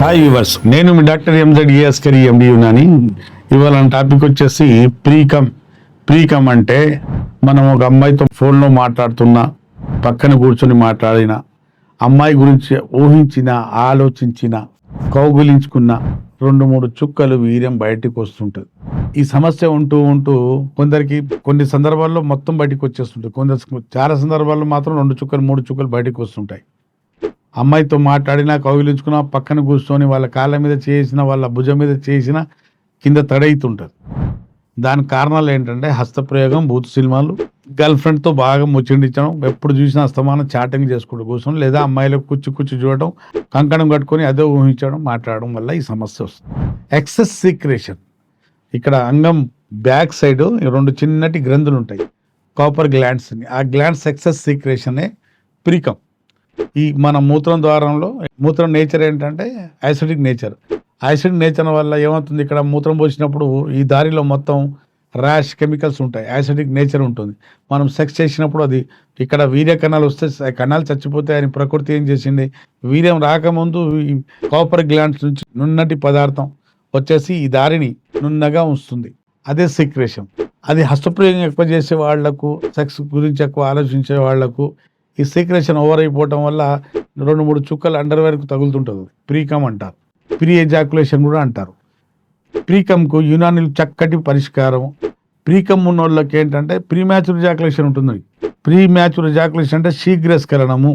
Hi viewers నేను మీ doctor MZ ఈఎస్కరి ఎండి ఉన్నాని. ఇవాళ topic వచ్చేసి ప్రీకమ్. ప్రీకమ్ అంటే మనం ఒక అమ్మాయితో ఫోన్లో మాట్లాడుతున్నా పక్కన కూర్చొని మాట్లాడిన అమ్మాయి గురించి ఊహించిన ఆలోచించిన కౌగులించుకున్న రెండు మూడు చుక్కలు వీర్యం బయటికి వస్తుంటుంది. ఈ సమస్య ఉంటూ ఉంటూ కొందరికి కొన్ని సందర్భాల్లో మొత్తం బయటకు వచ్చేస్తుంటుంది. కొందరు చాలా సందర్భాల్లో మాత్రం రెండు చుక్కలు మూడు చుక్కలు బయటకు వస్తుంటాయి. అమ్మాయితో మాట్లాడినా కౌగిలించుకున్నా పక్కన కూర్చొని వాళ్ళ కాళ్ళ మీద చేసిన వాళ్ళ భుజం మీద చేసిన కింద తడైతుంటుంది. దాని కారణాలు ఏంటంటే హస్తప్రయోగం బూత్ సినిమాలు గర్ల్ ఫ్రెండ్తో బాగా ముచ్చిండించడం ఎప్పుడు చూసినా అస్తమానం చాటింగ్ చేసుకుంటూ కూర్చొని లేదా అమ్మాయిలకు కుచ్చి కుచ్చి చూడడం కంకణం కట్టుకొని అదే ఊహించడం మాట్లాడడం వల్ల ఈ సమస్య వస్తుంది. ఎక్సెస్ సీక్రేషన్ ఇక్కడ అంగం బ్యాక్ సైడ్ రెండు చిన్నటి గ్రంథులు ఉంటాయి కాపర్ గ్లాండ్స్ ఆ గ్లాండ్స్ ఎక్సెస్ సీక్రేషనే ప్రికం. ఈ మన మూత్రం ద్వారంలో మూత్రం నేచర్ ఏంటంటే యాసిడిక్ నేచర్ యాసిడిక్ నేచర్ వల్ల ఏమవుతుంది? ఇక్కడ మూత్రం పోసినప్పుడు ఈ దారిలో మొత్తం ర్యాష్ కెమికల్స్ ఉంటాయి. యాసిడిక్ నేచర్ ఉంటుంది. మనం సెక్స్ చేసినప్పుడు అది ఇక్కడ వీర్య కణాలు వస్తే కణాలు కణాలు చచ్చిపోతాయని ప్రకృతి ఏం చేసింది? వీర్యం రాకముందు ఈ కాపర్ గ్లాండ్స్ నుంచి నున్నటి పదార్థం వచ్చేసి ఈ దారిని నున్నగా ఉంచుతుంది. అదే సీక్రేషన్ అది హస్తప్రయోగం ఎక్కువ చేసే వాళ్ళకు సెక్స్ గురించి ఎక్కువ ఆలోచించే వాళ్ళకు ఈ సీక్రెషన్ ఓవర్ అయిపోవటం వల్ల రెండు మూడు చుక్కలు అండర్వేర్కు తగులుతుంటుంది. ప్రీకమ్ అంటారు. ప్రీ ఎజాకులేషన్ కూడా అంటారు. ప్రీకమ్కు యునానిల్ చక్కటి పరిష్కారం. ప్రీకమ్ ఉన్న వాళ్ళకి ఏంటంటే ప్రీ మ్యాచ్యూర్ ఎజాకులేషన్ ఉంటుంది. ప్రీ మ్యాచ్యూర్ ఎజాకులేషన్ అంటే శీఘ్రస్కరణము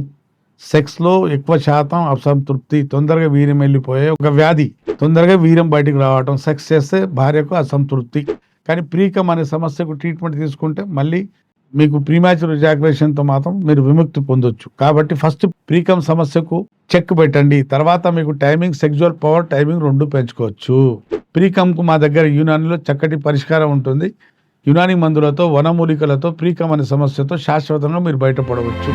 సెక్స్లో ఎక్కువ శాతం అసంతృప్తి తొందరగా వీర్యం వెళ్ళిపోయే ఒక వ్యాధి. తొందరగా వీర్యం బయటికి రావటం సెక్స్ చేస్తే భార్యకు అసంతృప్తి. కానీ ప్రీకమ్ అనే సమస్యకు ట్రీట్మెంట్ తీసుకుంటే మళ్ళీ మీకు ప్రీమాచుర్తో మాత్రం మీరు విముక్తి పొందొచ్చు. కాబట్టి ఫస్ట్ ప్రీకమ్ సమస్యకు చెక్ పెట్టండి. తర్వాత మీకు టైమింగ్ సెక్జువల్ పవర్ టైమింగ్ రెండు పెంచుకోవచ్చు. ప్రీకమ్కు మా దగ్గర యునానిలో చక్కటి పరిష్కారం ఉంటుంది. యునాని మందులతో వనమూలికలతో ప్రీకమ్ అనే సమస్యతో శాశ్వతంగా మీరు బయటపడవచ్చు.